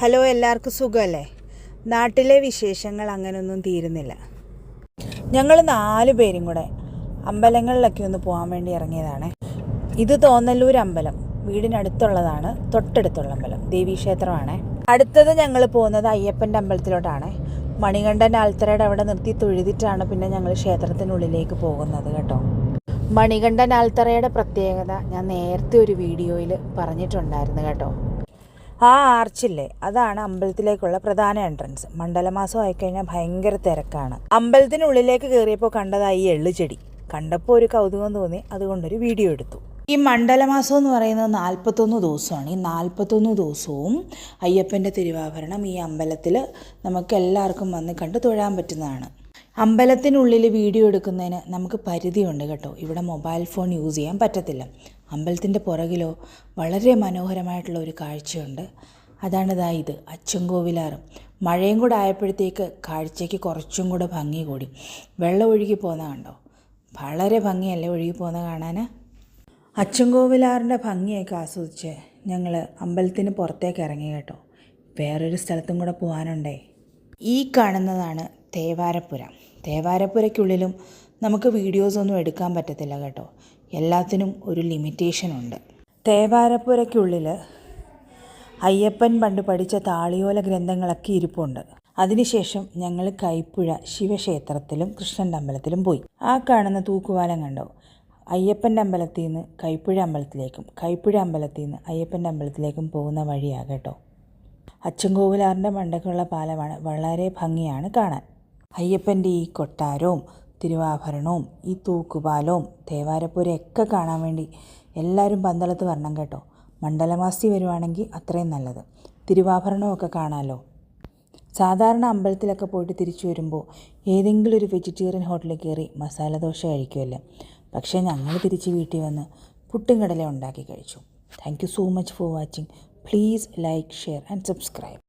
Hello എല്ലാവർക്കും സുഖമല്ലേ? നാട്ടിലെ വിശേഷങ്ങൾ അങ്ങനെയൊന്നും തീരുന്നില്ല. ഞങ്ങൾ നാല് പേരും കൂടെ അമ്പലങ്ങളിലൊക്കെ ഒന്ന് പോകാൻ വേണ്ടി ഇറങ്ങിയതാണ്. ഇത് തോന്നല്ലൂർ അമ്പലം. വീടിനടുത്തുള്ളതാണ് തൊട്ടടുത്തുള്ള അമ്പലം. ദേവീക്ഷേത്രമാണ്. അടുത്തത് ഞങ്ങൾ പോകുന്നത് അയ്യപ്പന്റെ അമ്പലത്തിലോട്ടാണ്. മണികണ്ഠൻ ആൽത്തറയുടെ അവിടെ നിർത്തി തൊഴുതിട്ടാണ് പിന്നെ ഞങ്ങൾ ക്ഷേത്രത്തിനുള്ളിലേക്ക് പോകുന്നത് കേട്ടോ. മണികണ്ഠൻ ആൽത്തറയുടെ പ്രത്യേകത ഞാൻ നേരത്തെ ഒരു വീഡിയോയിൽ പറഞ്ഞിട്ടുണ്ടായിരുന്നു കേട്ടോ. ആ ആർച്ചില്ലേ? അതാണ് അമ്പലത്തിലേക്കുള്ള പ്രധാന എൻട്രൻസ് മണ്ഡലമാസം ആയിക്കഴിഞ്ഞാൽ ഭയങ്കര തിരക്കാണ്. അമ്പലത്തിനുള്ളിലേക്ക് കയറിയപ്പോൾ കണ്ടതായി എള്ളുചെടി കണ്ടപ്പോൾ ഒരു കൗതുകം തോന്നി അതുകൊണ്ടൊരു വീഡിയോ എടുത്തു. ഈ മണ്ഡലമാസം എന്ന് പറയുന്നത് നാൽപ്പത്തൊന്ന് ദിവസമാണ്. ഈ നാൽപ്പത്തൊന്ന് ദിവസവും അയ്യപ്പന്റെ തിരുവാഭരണം ഈ അമ്പലത്തിൽ നമുക്ക് എല്ലാവർക്കും വന്ന് കണ്ട് തൊഴാൻ പറ്റുന്നതാണ്. അമ്പലത്തിനുള്ളിൽ വീഡിയോ എടുക്കുന്നതിന് നമുക്ക് പരിധിയുണ്ട് കേട്ടോ. ഇവിടെ മൊബൈൽ ഫോൺ യൂസ് ചെയ്യാൻ പറ്റത്തില്ല. അമ്പലത്തിന്റെ പുറകിലോ വളരെ മനോഹരമായിട്ടുള്ള ഒരു കാഴ്ചയുണ്ട്. അതാണ് ഇതാ ഇത് അച്ചൻകോവിലാറ് മഴയും കൂടെ ആയപ്പോഴത്തേക്ക് കാഴ്ചയ്ക്ക് കുറച്ചും കൂടെ ഭംഗി കൂടി. വെള്ളം ഒഴുകി പോകുന്ന കണ്ടോ? വളരെ ഭംഗിയല്ലേ ഒഴുകി പോകുന്ന കാണാൻ അച്ചൻകോവിലാറിന്റെ ഭംഗിയൊക്കെ ആസ്വദിച്ച്. ഞങ്ങൾ അമ്പലത്തിന് പുറത്തേക്ക് ഇറങ്ങി കേട്ടോ. വേറൊരു സ്ഥലത്തും കൂടെ പോകാനുണ്ടേ ഈ കാണുന്നതാണ് തേവാരപ്പുര. തേവാരപ്പുരയ്ക്കുള്ളിലും നമുക്ക് വീഡിയോസൊന്നും എടുക്കാൻ പറ്റത്തില്ല കേട്ടോ. എല്ലാത്തിനും ഒരു ലിമിറ്റേഷൻ ഉണ്ട്. തേവാരപ്പുരയ്ക്കുള്ളിൽ അയ്യപ്പൻ പണ്ട് പഠിച്ച താളിയോല ഗ്രന്ഥങ്ങളൊക്കെ ഇരിപ്പുണ്ട്. അതിനുശേഷം ഞങ്ങൾ കൈപ്പുഴ ശിവക്ഷേത്രത്തിലും കൃഷ്ണന്റെ അമ്പലത്തിലും പോയി. ആ കാണുന്ന തൂക്കുവാലം കണ്ടോ? അയ്യപ്പന്റെ അമ്പലത്തിൽ നിന്ന് കൈപ്പുഴ അമ്പലത്തിലേക്കും കൈപ്പുഴ അമ്പലത്തിൽ നിന്ന് അയ്യപ്പന്റെ അമ്പലത്തിലേക്കും പോകുന്ന വഴിയാകട്ടോ കേട്ടോ. അച്ചൻകോവിലാറിന്റെ മണ്ടയ്ക്കുള്ള പാലമാണ്. വളരെ ഭംഗിയാണ് കാണാൻ. അയ്യപ്പന്റെ ഈ കൊട്ടാരവും തിരുവാഭരണവും ഈ തൂക്കുപാലവും തേവാരപ്പുരയൊക്കെ കാണാൻ വേണ്ടി എല്ലാവരും പന്തളത്ത് വരണം കേട്ടോ. മണ്ഡലമാസി വരുവാണെങ്കിൽ അത്രയും നല്ലത്. തിരുവാഭരണമൊക്കെ കാണാമല്ലോ സാധാരണ അമ്പലത്തിലൊക്കെ പോയിട്ട് തിരിച്ചു വരുമ്പോൾ ഏതെങ്കിലും ഒരു വെജിറ്റേറിയൻ ഹോട്ടലിൽ കയറി മസാല ദോശ കഴിക്കുമല്ലോ. പക്ഷേ ഞങ്ങൾ തിരിച്ച് വീട്ടിൽ വന്ന് പുട്ടും കടല ഉണ്ടാക്കി കഴിച്ചു. Thank you so much for watching please like share and subscribe